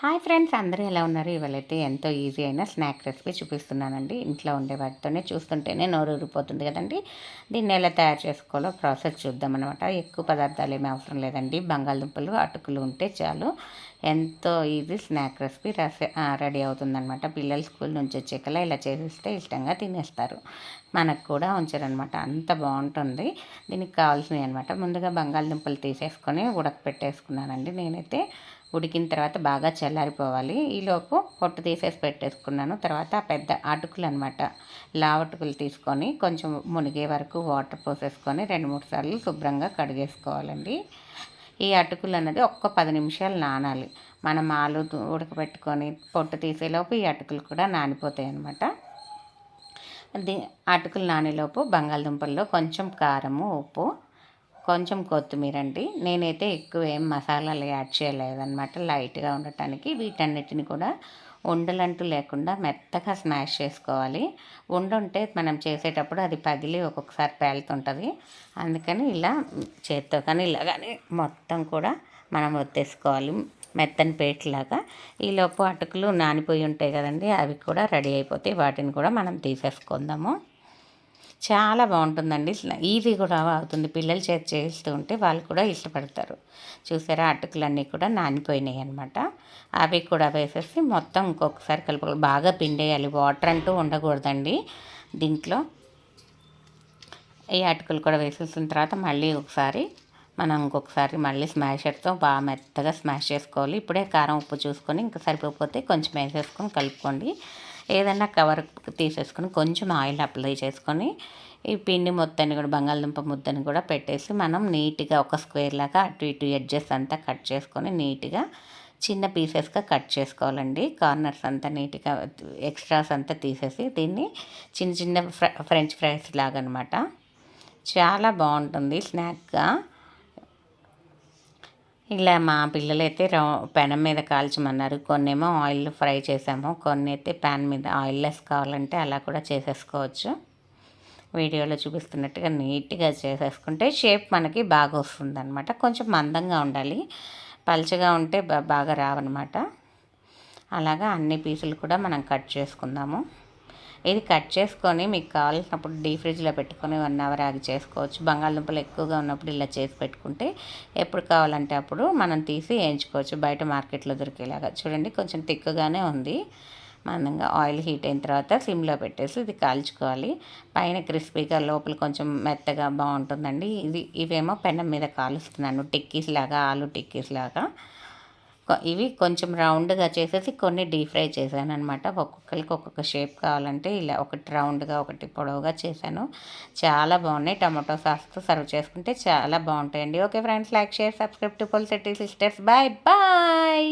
Hi friends అందరూ ఎలా ఉన్నారు? ఇవాళైతే ఎంతో ఈజీ అయిన స్నాక్ రెసిపీ చూపిస్తున్నానండి. ఇంట్లో ఉండే వాటితోనే చూస్తుంటేనే నోరు ఊరిపోతుంది కదండి. దీన్ని ఎలా తయారు చేసుకోవాలో ప్రాసెస్ చూద్దాం అనమాట ఎక్కువ పదార్థాలు ఏమీ అవసరం లేదండి. బంగాళదుంపలు అటుకులు ఉంటే చాలు. ఎంతో ఈజీ స్నాక్ రెసిపీ రెడీ అవుతుందనమాట పిల్లలు స్కూల్ నుంచి వచ్చేకలా ఇలా చేసిస్తే ఇష్టంగా తినేస్తారు. మనకు కూడా ఉంచారనమాట అంత బాగుంటుంది. దీనికి కావాల్సినవి అనమాట ముందుగా బంగాళదుంపలు తీసేసుకొని ఉడకపెట్టేసుకున్నానండి నేనైతే. ఉడికిన తర్వాత బాగా చల్లారిపోవాలి. ఈలోపు పొట్టు తీసేసి పెట్టేసుకున్నాను. తర్వాత పెద్ద అటుకులు అనమాట లావటుకులు తీసుకొని కొంచెం మునిగే వరకు వాటర్ పోసేసుకొని రెండు మూడు సార్లు శుభ్రంగా కడిగేసుకోవాలండి. ఈ అటుకులు అన్నది ఒక్క పది నిమిషాలు నానాలి. మనం ఆలు ఉడకబెట్టుకొని పొట్టు తీసేలోపు ఈ అటుకులు కూడా నానిపోతాయి అనమాట అటుకులు నానేలోపు బంగాళదుంపల్లో కొంచెం కారము ఉప్పు కొంచెం కొత్తిమీర అండి నేనైతే ఎక్కువ ఏం మసాలాలు యాడ్ చేయలేదన్నమాట. లైట్గా ఉండటానికి వీటన్నిటిని కూడా ఉండలంటూ లేకుండా మెత్తగా స్మాష్ చేసుకోవాలి. ఉండుంటే మనం చేసేటప్పుడు అది పగిలి ఒక్కొక్కసారి పేలుతుంటుంది. అందుకని ఇలా చేత్తో కానీ ఇలా కానీ మొత్తం కూడా మనం ఒత్తేసుకోవాలి. మెత్తని పేట్లాగా. ఈలోపు అటుకులు నానిపోయి ఉంటాయి కదండి అవి కూడా రెడీ అయిపోతాయి వాటిని కూడా మనం తీసేసుకుందాము. చాలా బాగుంటుందండి. ఈజీ కూడా అవుతుంది. పిల్లలు చేతి చేస్తూ ఉంటే వాళ్ళు కూడా ఇష్టపడతారు. చూసారా? అటుకులన్నీ కూడా నానిపోయినాయి అనమాట అవి కూడా వేసేసి మొత్తం ఇంకొకసారి కలుపు బాగా పిండేయాలి. వాటర్ అంటూ ఉండకూడదండి దీంట్లో. ఈ అటుకులు కూడా వేసేసిన తర్వాత మళ్ళీ ఒకసారి మనం ఇంకొకసారి మళ్ళీ స్మాషర్తో బాగా మెత్తగా స్మాష్ చేసుకోవాలి. ఇప్పుడే కారం ఉప్పు చూసుకొని ఇంకా సరిపోతే కొంచెం వేసేసుకొని కలుపుకోండి. ఏదైనా కవర్ తీసేసుకొని కొంచెం ఆయిల్ అప్లై చేసుకొని ఈ పిండి మొత్తాన్ని కూడా బంగాళదుంప ముద్దని కూడా పెట్టేసి మనం నీట్గా ఒక స్క్వేర్ లాగా అటు ఇటు ఎడ్జెస్ అంతా కట్ చేసుకొని నీట్గా చిన్న పీసెస్గా కట్ చేసుకోవాలండి. కార్నర్స్ అంతా నీట్గా ఎక్స్ట్రాస్ అంతా తీసేసి దీన్ని చిన్న చిన్న ఫ్రెంచ్ ఫ్రైస్ లాగా అనమాట చాలా బాగుంటుంది స్నాక్గా. ఇలా మా పిల్లలైతే పెనం మీద కాల్చమన్నారు. కొన్ని ఏమో ఆయిల్ ఫ్రై చేసాము. కొన్ని అయితే ప్యాన్ మీద ఆయిల్లెస్ కావాలంటే అలా కూడా చేసేసుకోవచ్చు. వీడియోలో చూపిస్తున్నట్టుగా నీట్గా చేసేసుకుంటే షేప్ మనకి బాగా వస్తుంది అనమాట కొంచెం మందంగా ఉండాలి. పల్చగా ఉంటే బాగా రావన్నమాట. అలాగా అన్ని పీసులు కూడా మనం కట్ చేసుకుందాము. ఇది కట్ చేసుకొని మీకు కావాల్సినప్పుడు డీ ఫ్రిడ్జ్లో పెట్టుకొని వన్ అవర్ ఆగి చేసుకోవచ్చు. బంగాళదుంపలు ఎక్కువగా ఉన్నప్పుడు ఇలా చేసి పెట్టుకుంటే ఎప్పుడు కావాలంటే అప్పుడు మనం తీసి వేయించుకోవచ్చు. బయట మార్కెట్లో దొరికేలాగా. చూడండి కొంచెం తిక్కుగానే ఉంది. మందంగా ఆయిల్ హీట్ అయిన తర్వాత సిమ్లో పెట్టేసి ఇది కాల్చుకోవాలి. పైన క్రిస్పీగా లోపల కొంచెం మెత్తగా బాగుంటుందండి. ఇది ఇవేమో పెనం మీద కాలుస్తున్నాను. టిక్కీస్ లాగా ఆలు టిక్కీస్ లాగా. ఇవి కొంచెం రౌండ్గా చేసేసి కొన్ని డీప్ ఫ్రై చేశాను అనమాట ఒక్కొక్కరికి ఒక్కొక్క షేప్ కావాలంటే ఇలా ఒకటి రౌండ్గా ఒకటి పొడవుగా చేశాను. చాలా బాగున్నాయి. టమాటో సాస్తో సర్వ్ చేసుకుంటే చాలా బాగుంటాయండి. Okay friends like share subscribe to పొల్ city sisters. Bye bye!